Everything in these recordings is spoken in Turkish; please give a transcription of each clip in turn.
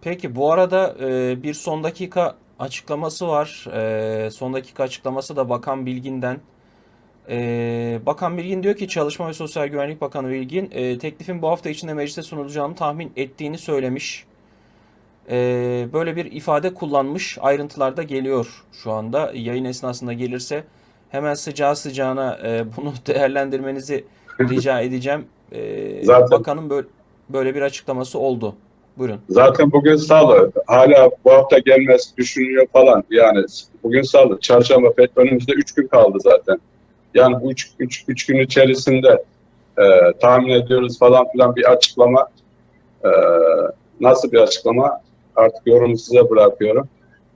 Peki bu arada e, bir son dakika açıklaması var. E, son dakika açıklaması da Bakan Bilgin'den. E, Bakan Bilgin diyor ki Çalışma ve Sosyal Güvenlik Bakanı Bilgin e, teklifin bu hafta içinde meclise sunulacağını tahmin ettiğini söylemiş. E, böyle bir ifade kullanmış. Ayrıntılar da geliyor şu anda. Yayın esnasında gelirse hemen sıcağı sıcağına e, bunu değerlendirmenizi rica edeceğim. E, Zaten- Bakanın böyle, böyle bir açıklaması oldu. Buyurun. Zaten bugün salı. Hala bu hafta gelmesi düşünülüyor falan. Yani bugün salı. Çarşamba FED önümüzde 3 gün kaldı zaten. Yani bu 3 üç, üç gün içerisinde e, tahmin ediyoruz falan filan bir açıklama e, nasıl bir açıklama artık yorumu size bırakıyorum.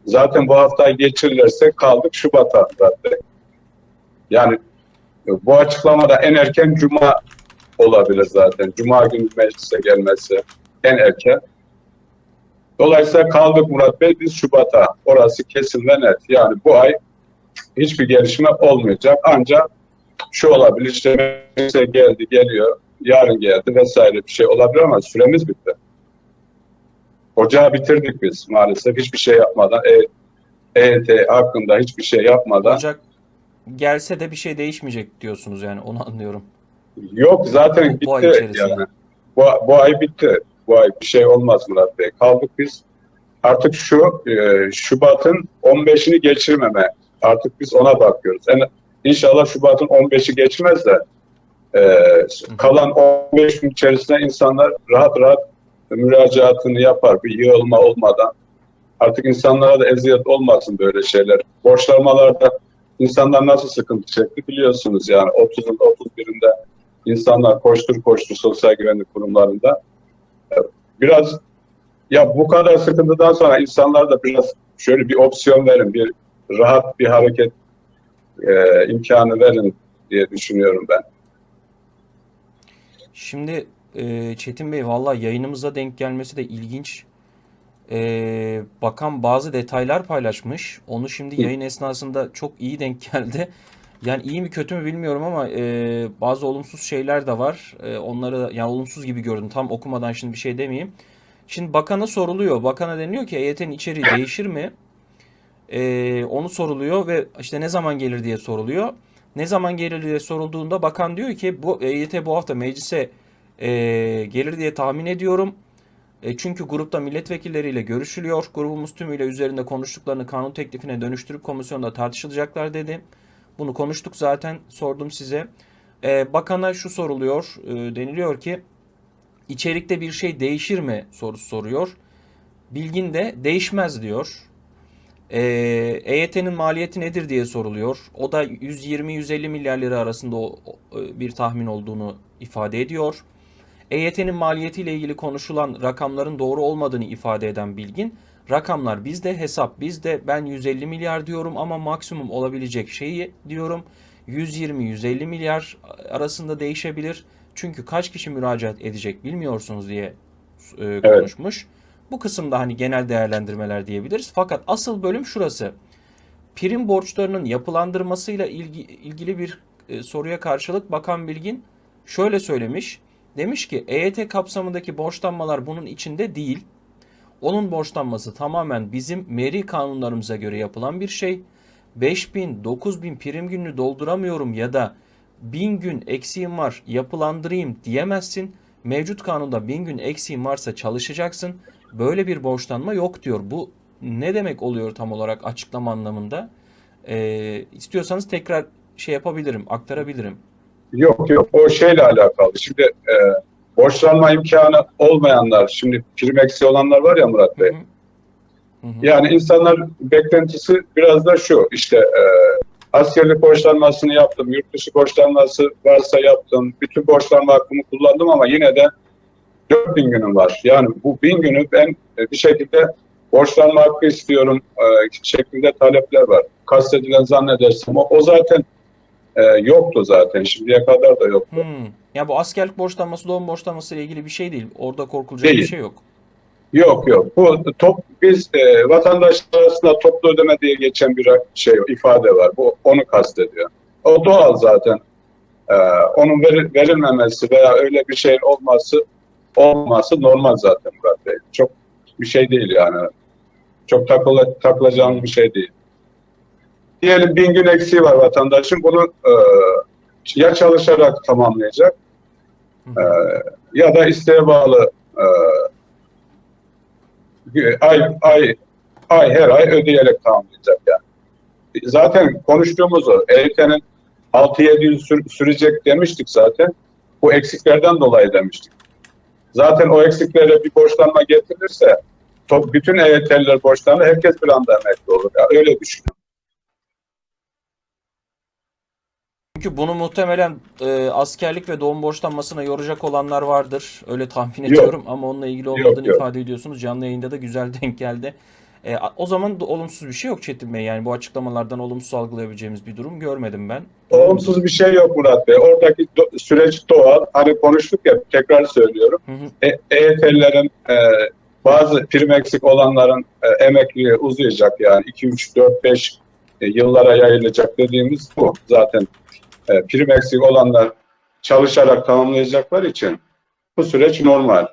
Zaten bu hafta geçirirlerse kaldık Şubat'a zaten. Yani e, bu açıklamada en erken Cuma olabilir zaten. Cuma günü meclise gelmesi en erken. Dolayısıyla kaldık Murat Bey biz Şubat'a. Orası kesin ve net. Yani bu ay hiçbir gelişme olmayacak. Ancak şu olabilir işte meclise geldi geliyor yarın geldi vesaire bir şey olabilir ama süremiz bitti. Ocağı bitirdik biz maalesef hiçbir şey yapmadan e, EYT hakkında hiçbir şey yapmadan Ocak gelse de bir şey değişmeyecek diyorsunuz yani onu anlıyorum. Yok zaten Bu ay bitti içerisinde. yani. Bu, bu ay bitti. Bu ay bir şey olmaz Murat Bey. Kaldık biz. Artık şu e, Şubat'ın 15'ini geçirmeme. Artık biz ona bakıyoruz. Yani inşallah Şubat'ın 15'i geçmez de e, kalan 15 gün içerisinde insanlar rahat rahat müracaatını yapar. Bir yığılma olmadan. Artık insanlara da eziyet olmasın böyle şeyler. Borçlanmalarda insanlar nasıl sıkıntı çekti biliyorsunuz yani 30'un 31'inde insanlar koştur koştur sosyal güvenlik kurumlarında. Biraz ya bu kadar sıkıntıdan sonra insanlar da biraz şöyle bir opsiyon verin, bir rahat bir hareket e, imkanı verin diye düşünüyorum ben. Şimdi e, Çetin Bey valla yayınımıza denk gelmesi de ilginç. E, bakan bazı detaylar paylaşmış. Onu şimdi yayın esnasında çok iyi denk geldi. Yani iyi mi kötü mü bilmiyorum ama e, bazı olumsuz şeyler de var. E, onları yani olumsuz gibi gördüm. Tam okumadan şimdi bir şey demeyeyim. Şimdi bakana soruluyor. Bakana deniyor ki EYT'nin içeriği değişir mi? E, onu soruluyor ve işte ne zaman gelir diye soruluyor. Ne zaman gelir diye sorulduğunda bakan diyor ki bu EYT bu hafta meclise e, gelir diye tahmin ediyorum. E, çünkü grupta milletvekilleriyle görüşülüyor. Grubumuz tümüyle üzerinde konuştuklarını kanun teklifine dönüştürüp komisyonda tartışılacaklar dedi. Bunu konuştuk zaten sordum size. E, bakana şu soruluyor e, deniliyor ki içerikte bir şey değişir mi sorusu soruyor. Bilgin de değişmez diyor. Ee, EYT'nin maliyeti nedir diye soruluyor. O da 120-150 milyar lira arasında o, o- bir tahmin olduğunu ifade ediyor. EYT'nin maliyetiyle ilgili konuşulan rakamların doğru olmadığını ifade eden Bilgin, rakamlar bizde, hesap bizde, ben 150 milyar diyorum ama maksimum olabilecek şeyi diyorum. 120-150 milyar arasında değişebilir. Çünkü kaç kişi müracaat edecek bilmiyorsunuz diye e, konuşmuş. Bu kısımda hani genel değerlendirmeler diyebiliriz. Fakat asıl bölüm şurası. Prim borçlarının yapılandırmasıyla ilgi, ilgili bir e, soruya karşılık Bakan Bilgin şöyle söylemiş. Demiş ki EYT kapsamındaki borçlanmalar bunun içinde değil. Onun borçlanması tamamen bizim meri kanunlarımıza göre yapılan bir şey. 5000, 9000 prim gününü dolduramıyorum ya da 1000 gün eksiğim var yapılandırayım diyemezsin. Mevcut kanunda 1000 gün eksiğin varsa çalışacaksın. Böyle bir borçlanma yok diyor. Bu ne demek oluyor tam olarak açıklama anlamında? Ee, istiyorsanız tekrar şey yapabilirim, aktarabilirim. Yok yok o şeyle alakalı. Şimdi e, borçlanma imkanı olmayanlar, şimdi prim eksiği olanlar var ya Murat Bey. Hı hı. Hı hı. Yani insanlar beklentisi biraz da şu işte e, askerlik borçlanmasını yaptım, yurt dışı borçlanması varsa yaptım, bütün borçlanma hakkımı kullandım ama yine de 4000 günüm var. Yani bu 1000 günü ben e, bir şekilde borçlanma hakkı istiyorum e, şeklinde talepler var. Kastedilen zannedersem o, o zaten e, yoktu zaten. Şimdiye kadar da yoktu. Hmm. Ya bu askerlik borçlanması, doğum borçlanması ile ilgili bir şey değil. Orada korkulacak bir Değil. şey yok. Yok yok. Bu top biz e, vatandaşlar arasında toplu ödeme diye geçen bir şey ifade var. Bu onu kastediyor. O doğal zaten. E, onun veri- verilmemesi veya öyle bir şeyin olması olması normal zaten Murat Bey. Çok bir şey değil yani. Çok takıla, takılacağım bir şey değil. Diyelim bin gün eksiği var vatandaşın. Bunu e, ya çalışarak tamamlayacak e, ya da isteğe bağlı e, ay ay ay her ay ödeyerek tamamlayacak yani. Zaten konuştuğumuz o. EYT'nin 6-7 yıl sür- sürecek demiştik zaten. Bu eksiklerden dolayı demiştik. Zaten o eksiklere bir borçlanma getirilirse to- bütün EYT'liler borçlanır, herkes bir anda emekli olur. Ya öyle düşünüyorum. Çünkü bunu muhtemelen e, askerlik ve doğum borçlanmasına yoracak olanlar vardır. Öyle tahmin Yok. ediyorum ama onunla ilgili olmadığını yok. ifade ediyorsunuz. Canlı yayında da güzel denk geldi. E, o zaman da olumsuz bir şey yok Çetin Bey. Yani bu açıklamalardan olumsuz algılayabileceğimiz bir durum görmedim ben. Olumsuz bir şey yok Murat Bey. Oradaki do- süreç doğal. Hani konuştuk ya, tekrar söylüyorum. Hı hı. E- EYT'lilerin e, bazı prim eksik olanların e, emekliliği uzayacak yani 2, 3, 4, 5 e, yıllara yayılacak dediğimiz bu. Zaten e, prim eksik olanlar çalışarak tamamlayacaklar için bu süreç normal.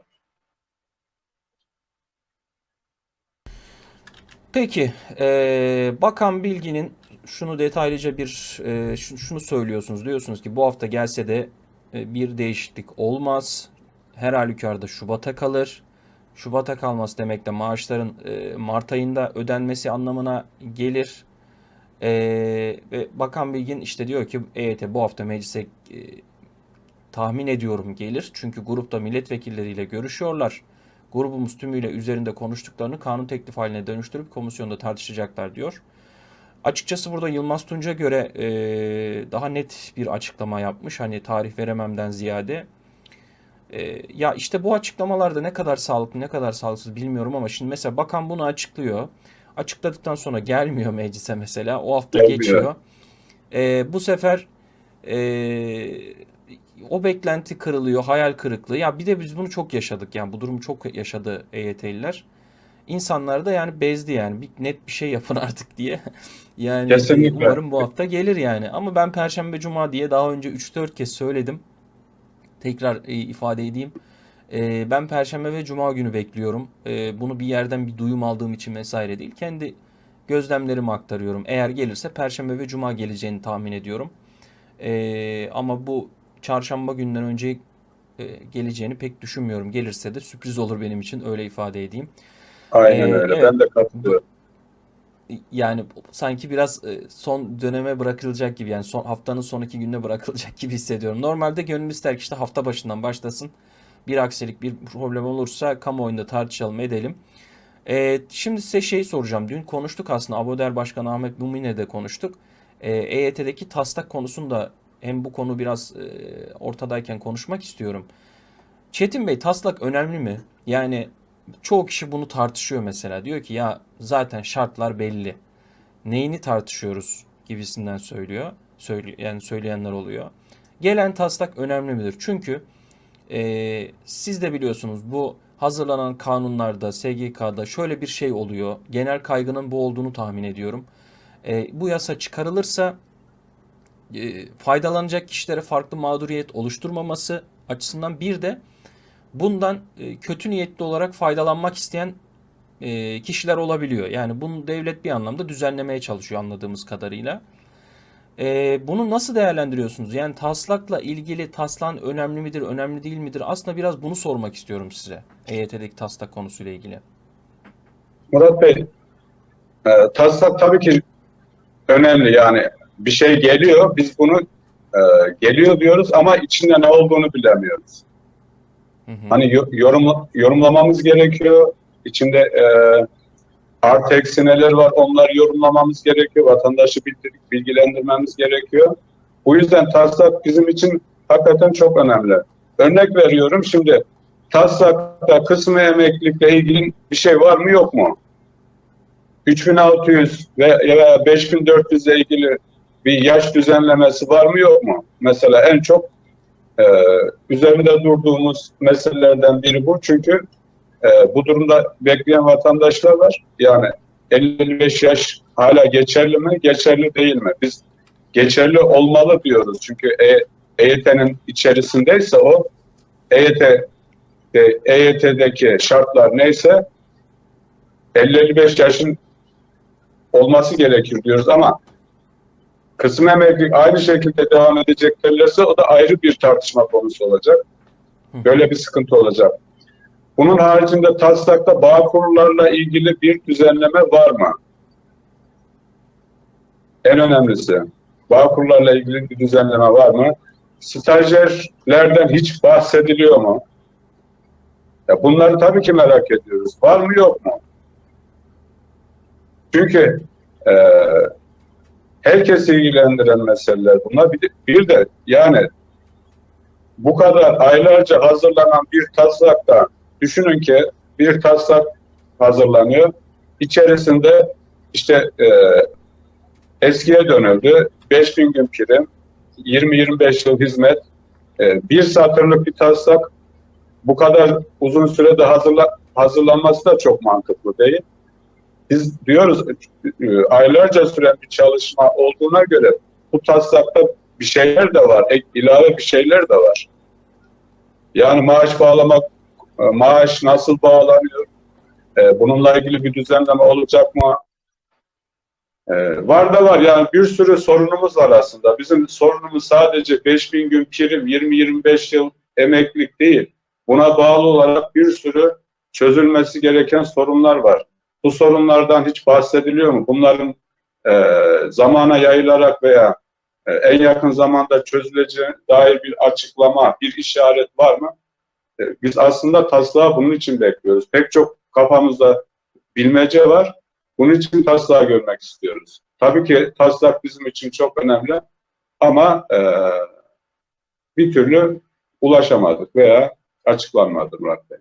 Peki, e, Bakan Bilgin'in şunu detaylıca bir e, şu- şunu söylüyorsunuz. Diyorsunuz ki bu hafta gelse de e, bir değişiklik olmaz. Her halükarda Şubat'a kalır. Şubat'a kalması demek de maaşların e, Mart ayında ödenmesi anlamına gelir. E, ve Bakan Bilgin işte diyor ki EYT bu hafta meclise e, tahmin ediyorum gelir. Çünkü grupta milletvekilleriyle görüşüyorlar. Grubumuz tümüyle üzerinde konuştuklarını kanun teklif haline dönüştürüp komisyonda tartışacaklar diyor. Açıkçası burada Yılmaz Tunç'a göre e, daha net bir açıklama yapmış. Hani tarih verememden ziyade. E, ya işte bu açıklamalarda ne kadar sağlıklı ne kadar sağlıksız bilmiyorum ama şimdi mesela bakan bunu açıklıyor. Açıkladıktan sonra gelmiyor meclise mesela. O hafta Gelmiyor. geçiyor. E, bu sefer e, o beklenti kırılıyor, hayal kırıklığı. Ya bir de biz bunu çok yaşadık yani bu durumu çok yaşadı EYT'liler. İnsanlar da yani bezdi yani bir net bir şey yapın artık diye. Yani Kesinlikle. umarım bu hafta gelir yani. Ama ben Perşembe Cuma diye daha önce 3-4 kez söyledim. Tekrar e, ifade edeyim. E, ben Perşembe ve Cuma günü bekliyorum. E, bunu bir yerden bir duyum aldığım için vesaire değil. Kendi gözlemlerimi aktarıyorum. Eğer gelirse Perşembe ve Cuma geleceğini tahmin ediyorum. E, ama bu çarşamba günden önce e, geleceğini pek düşünmüyorum. Gelirse de sürpriz olur benim için öyle ifade edeyim. Aynen Ee, öyle. evet. Ben de katılıyorum. Yani sanki biraz e, son döneme bırakılacak gibi yani son haftanın son iki gününe bırakılacak gibi hissediyorum. Normalde gönül ister ki işte hafta başından başlasın. Bir aksilik, bir problem olursa kamuoyunda tartışalım, edelim. E, şimdi size şey soracağım. Dün konuştuk aslında. Aboder Başkanı Ahmet Mumin'le de konuştuk. E, EYT'deki taslak konusunda hem bu konu biraz e, ortadayken konuşmak istiyorum. Çetin Bey taslak önemli mi? Yani çoğu kişi bunu tartışıyor mesela. Diyor ki ya zaten şartlar belli. Neyini tartışıyoruz gibisinden söylüyor. Söyle, yani söyleyenler oluyor. Gelen taslak önemli midir? Çünkü e, siz de biliyorsunuz bu hazırlanan kanunlarda, SGK'da şöyle bir şey oluyor. Genel kaygının bu olduğunu tahmin ediyorum. E, bu yasa çıkarılırsa e, faydalanacak kişilere farklı mağduriyet oluşturmaması açısından bir de bundan e, kötü niyetli olarak faydalanmak isteyen e, kişiler olabiliyor. Yani bunu devlet bir anlamda düzenlemeye çalışıyor anladığımız kadarıyla. E, bunu nasıl değerlendiriyorsunuz? Yani taslakla ilgili taslağın önemli midir, önemli değil midir? Aslında biraz bunu sormak istiyorum size. EYT'deki taslak konusuyla ilgili. Murat Bey, e, taslak tabii ki önemli yani bir şey geliyor biz bunu e, geliyor diyoruz ama içinde ne olduğunu bilemiyoruz. Hı hı. Hani yo- yorum, yorumlamamız gerekiyor. İçinde e, artı eksi neler var onları yorumlamamız gerekiyor. Vatandaşı bildirip bilgilendirmemiz gerekiyor. Bu yüzden taslak bizim için hakikaten çok önemli. Örnek veriyorum şimdi taslakta kısmı emeklilikle ilgili bir şey var mı yok mu? 3600 ve veya 5400 ile ilgili bir yaş düzenlemesi var mı yok mu? Mesela en çok e, üzerinde durduğumuz meselelerden biri bu. Çünkü e, bu durumda bekleyen vatandaşlar var. Yani 55 yaş hala geçerli mi, geçerli değil mi? Biz geçerli olmalı diyoruz. Çünkü e, EYT'nin içerisindeyse o EYT e, EYT'deki şartlar neyse 50-55 yaşın olması gerekir diyoruz ama kısım emeklilik aynı şekilde devam edeceklerse o da ayrı bir tartışma konusu olacak. Böyle bir sıkıntı olacak. Bunun haricinde taslakta bağ kurullarla ilgili bir düzenleme var mı? En önemlisi bağ kurullarla ilgili bir düzenleme var mı? Stajyerlerden hiç bahsediliyor mu? Ya bunları tabii ki merak ediyoruz. Var mı yok mu? Çünkü e, herkesi ilgilendiren meseleler bunlar. Bir de, bir de yani bu kadar aylarca hazırlanan bir taslakta düşünün ki bir taslak hazırlanıyor. İçerisinde işte e, eskiye dönüldü. 5000 gün prim, 20-25 yıl hizmet, e, bir satırlık bir taslak bu kadar uzun sürede hazırla, hazırlanması da çok mantıklı değil. Biz diyoruz e, aylarca süren bir çalışma olduğuna göre bu taslakta bir şeyler de var, ek, ilave bir şeyler de var. Yani maaş bağlamak, maaş nasıl bağlanıyor? E, Bununla ilgili bir düzenleme olacak mı? E, Var da var yani bir sürü sorunumuz var aslında. Bizim sorunumuz sadece 5000 gün prim, 20-25 yıl emeklilik değil. Buna bağlı olarak bir sürü çözülmesi gereken sorunlar var. Bu sorunlardan hiç bahsediliyor mu? Bunların e, zamana yayılarak veya e, en yakın zamanda çözüleceğine dair bir açıklama, bir işaret var mı? Biz aslında taslağı bunun için bekliyoruz. Pek çok kafamızda bilmece var. Bunun için taslağı görmek istiyoruz. Tabii ki taslak bizim için çok önemli ama e, bir türlü ulaşamadık veya açıklanmadı Murat Bey.